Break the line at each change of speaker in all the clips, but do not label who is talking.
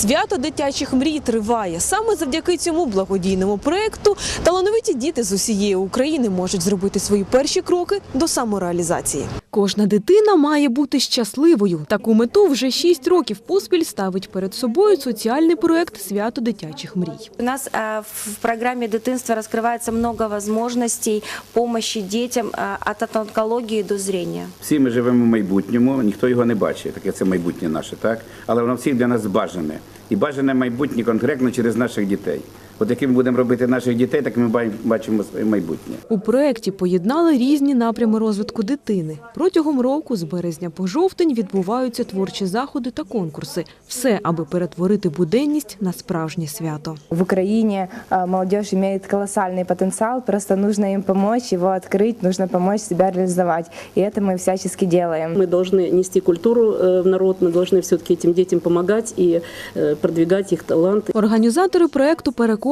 Свято дитячих мрій триває. Саме завдяки цьому благодійному проекту талановиті діти з усієї України можуть зробити свої перші кроки до самореалізації. Кожна дитина має бути щасливою. Таку мету вже шість років поспіль ставить перед собою соціальний проект Свято дитячих мрій.
У нас э, в программе дитинства раскрывается много возможностей помощи детям э, от онкологии до зрения.
Всі ми живемо в майбутньому, ніхто його не бачить, таке це майбутнє наше, так? Але воно всіх для нас бажане. І бажане майбутнє конкретно через наших дітей. От яким ми будемо робити наших дітей, так ми бай- бачимо своє майбутнє.
У проєкті поєднали різні напрями розвитку дитини. Протягом року з березня по жовтень відбуваються творчі заходи та конкурси. Все, аби перетворити буденність на справжнє свято.
В Украине а, молодежь имеет колоссальный потенциал, просто нужно им помочь его открыть, нужно помочь себя реализовать. И это мы всячески делаем.
Мы должны нести культуру э, в народ, мы должны все-таки этим детям помогать и э, продвигать их таланты.
Організатори проекту переконані,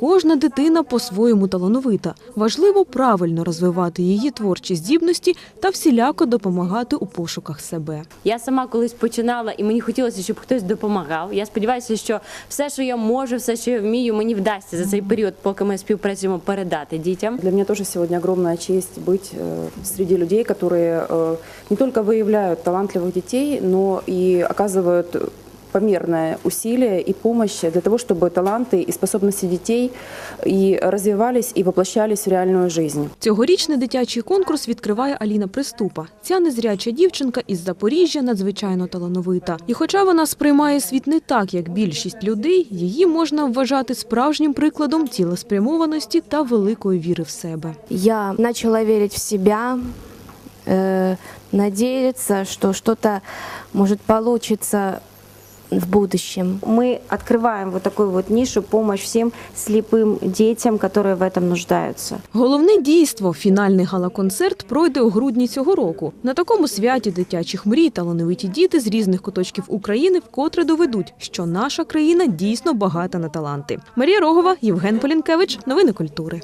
кожна дитина по-своєму талановита. Важливо правильно розвивати її творчі здібності та всіляко допомагати у пошуках себе.
Я сама колись починала, і мені хотілося, щоб хтось допомагав. Я сподіваюся, що все, що я можу, все, що я вмію, мені вдасться за цей період, поки ми співпрацюємо, передати дітям.
Для меня тоже сегодня огромная честь быть э, среди людей, которые э, не только выявляют талантливых детей, но и оказывают померное усилие и помощь для того, чтобы таланты и способности детей и развивались и воплощались в реальную жизнь.
Цьогорічний дитячий конкурс відкриває Аліна Приступа. Ця незряча дівчинка із Запоріжжя надзвичайно талановита. І хоча вона сприймає світ не так, як більшість людей, її можна вважати справжнім прикладом цілеспрямованості та великої віри в себе.
я начала верить в себя, э, надеяться, что что-то может получиться в будущем.
Мы открываем вот такую вот нишу, помощь всем слепым детям, которые в этом нуждаются.
Головне дійство фінальний гала-концерт пройде у грудні цього року. На такому святі дитячих мрій талановиті діти з різних куточків України вкотре доведуть, що наша країна дійсно багата на таланти. Марія Рогова, Євген Полінкевич. Новини культури.